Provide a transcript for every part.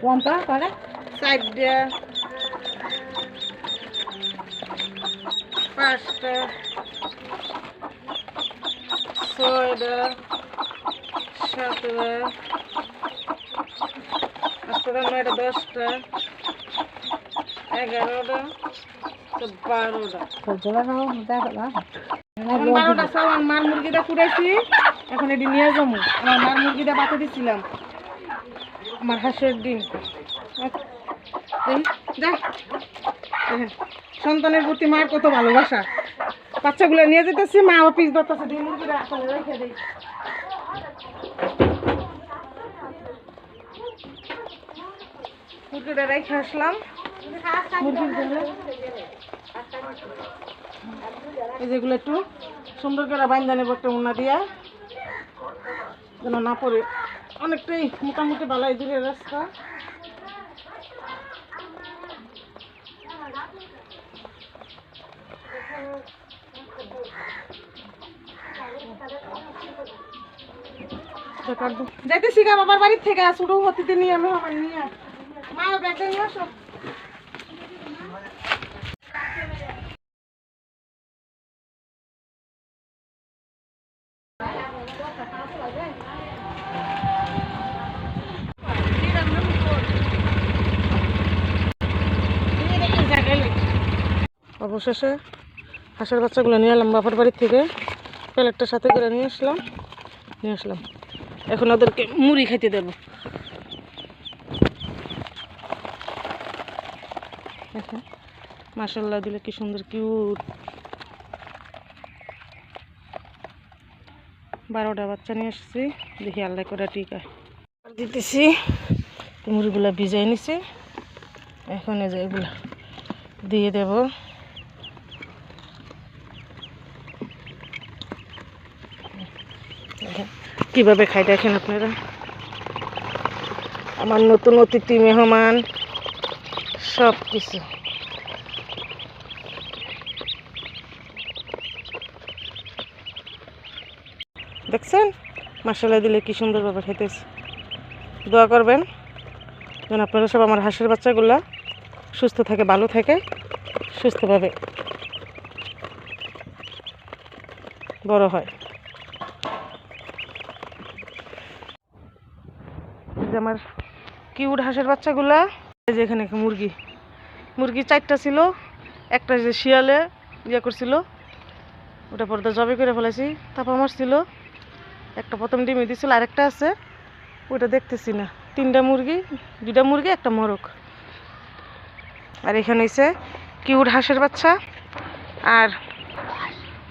কোনটা করে চারটা পাঁচটা। ছয়টা। সাতটা। আটটা নয়টা দশটা। এগারোটা। বারোটা। বারোটা সাবান মার মুরগিটা কুড়াইছি। এখন এটি নিয়ে যাব। আমার মার মুরগিটা বাতে দিচ্ছিলাম আমার হাঁসের এই, সন্তানের প্রতি মার কত ভালোবাসা। বাচ্চাগুলো নিয়ে যেতেছি মা অফিস ধরতেছে ডিম মুরগিটা রেখে দিই। মুরগিটা রেখে আসলাম। এই যেগুলো একটু সুন্দর করে বাইন্দা নেব একটা উন্না দিয়া। যেন না পড়ে। অনেকটাই মোটামুটি বালাই দূরের রাস্তা। যাইতেছি গা, বাবার বাড়ির থেকে ছোট হতিতে নিয়ে আমি আমার নিয়ে। মা ব্যাগটা নিয়ে আসো। অবশেষে হাঁসের বাচ্চাগুলো নিয়ে এলাম বাপার বাড়ির থেকে। প্লেটটা সাথে করে নিয়ে আসলাম নিয়ে আসলাম। এখন ওদেরকে মুড়ি খাইতে দেব। মাসাল্লাহ দিলে কি সুন্দর কিউট বারোটা বাচ্চা নিয়ে এসেছি। দেখি আল্লাহ করে টিকা। দিতেছি। মুড়িগুলো ভিজাই নিছি। এখন এই যে এগুলো দিয়ে দেব। কীভাবে খাই দেখেন আপনারা? আমার নতুন অতিথি, মেহমান সব কিছু দেখছেন? মশলা দিলে কি সুন্দরভাবে খাইতেছে। দোয়া করবেন যেন আপনারা সব আমার হাঁসের বাচ্চাগুলা সুস্থ থাকে, ভালো থাকে, সুস্থভাবে বড় হয়। যে আমার কিউট হাঁসের বাচ্চাগুলা, এই যে এখানে মুরগি। মুরগি চারটা ছিল, একটা যে শিয়ালে ইয়ে করছিল, ওটা পরে জবে করে ফেলেছি তাপা মারছিল একটা প্রথম ডিমে দিছিল, আরেকটা আছে। ওটা দেখতেছি না। তিনটা মুরগি, দুইটা মুরগি, একটা মোরগ। আর এখানে হয়েছে কিউট হাঁসের বাচ্চা। আর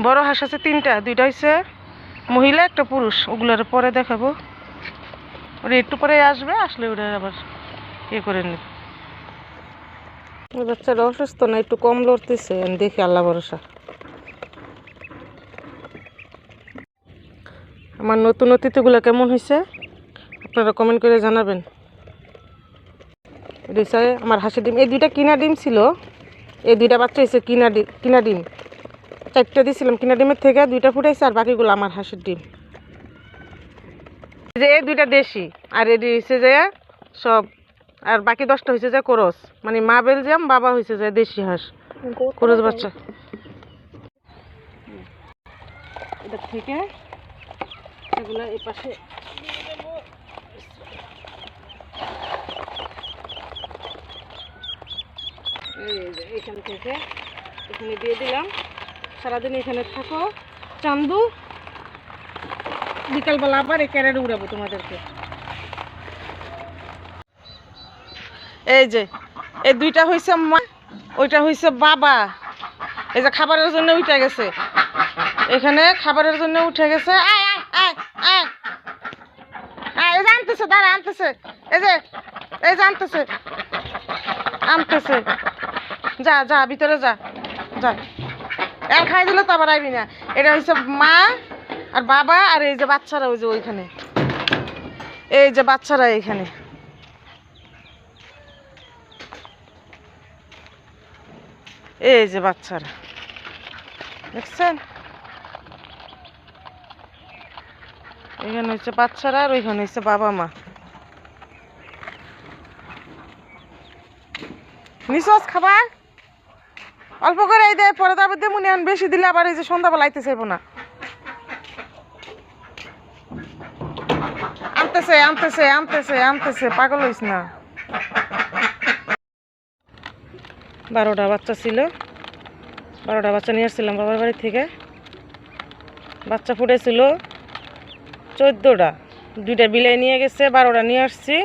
বড় হাঁস আছে তিনটা, দুইটা হয়েছে মহিলা, একটা পুরুষ। ওগুলোর পরে দেখাবো। ওরা একটু পরে আসবে, আসলে ওরা আবার ইয়ে করে নেবে। ওই বাচ্চাটা অসুস্থ না, একটু কম লড়তেছে দেখি আল্লাহ ভরসা। আমার নতুন অতিথিগুলো কেমন হয়েছে? আপনারা কমেন্ট করে জানাবেন। রিসাই আমার হাঁসের ডিম। এই দুইটা কিনা ডিম ছিল। এই দুইটা বাচ্চা হয়েছে কিনা ডিম কিনা ডিম। চারটা দিয়েছিলাম কিনা ডিমের থেকে দুইটা ফুটাইছে আর বাকিগুলো আমার হাঁসের ডিম। যে এই দুইটা দেশি আর এটি হয়েছে যে সব আর বাকি দশটা হয়েছে যে করস। মানে মা বেলজিয়াম বাবা হয়েছে যে দেশি হাঁস। করস বাচ্চা। এটা থেকে এগুলো এই পাশে। এখান থেকে এখানে দিয়ে দিলাম। সারাদিন এখানে থাকো। চান্দু, বিকালবেলা আবার এই ক্যারেটে উড়াবো তোমাদেরকে। এই যে, এই দুইটা হয়েছে মা, ওইটা হয়েছে বাবা। এই যে খাবারের জন্য উঠে গেছে। এখানে খাবারের জন্য উঠে গেছে। আয় আয় এই যে আনতেছে, দাঁড়া, আনতেছে। এই যে এই যে আনতেছে। আনতেছে। যা যা, ভিতরে যা যা। আর খাই দিলে তো আবার আইবি না। এটা হচ্ছে মা আর বাবা আর এই যে বাচ্চারা ওই যে ওইখানে। এই যে বাচ্চারা এইখানে। এই যে বাচ্চারা। দেখছেন? এখানে হচ্ছে বাচ্চারা আর ওইখানে হচ্ছে বাবা মা। নিশ্বাস খাবার? অল্প করে এই দেয় পরে তারপর দিয়ে মনে বেশি দিলে আবার এই যে সন্ধ্যাবেলা আইতে চাইব না। আনতেছে আনতেছে আনতেছে আনতেছে, পাগল হইস না। বারোটা বাচ্চা ছিল। বারোটা বাচ্চা নিয়ে আসছিলাম বাবার বাড়ি থেকে। বাচ্চা ফুটেছিল। চোদ্দোটা। দুইটা বিলাই নিয়ে গেছে, বারোটা নিয়ে আসছি।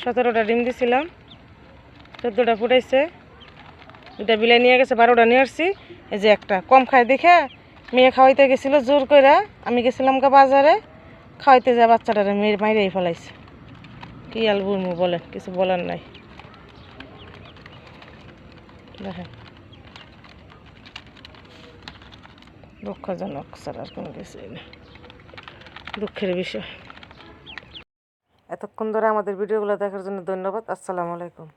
সতেরোটা ডিম দিছিলাম। চোদ্দোটা ফুটাইছে। দুইটা বিলাই নিয়ে গেছে, বারোটা নিয়ে আসছি। এই যে একটা কম খায় দেখে মেয়ে খাওয়াইতে গেছিল জোর করে আমি গেছিলাম গা বাজারে, খাওয়াইতে যা বাচ্চাটারে মেয়ের মাইরেই ফেলাইছে। কি আল বুড়মু বলেন, কিছু বলার নাই। দেখেন। দুঃখজনক, স্যার, আর কোনো কিছুই না। দুঃখের বিষয়। এতক্ষণ ধরে আমাদের ভিডিওগুলো দেখার জন্য ধন্যবাদ। আসসালামু আলাইকুম।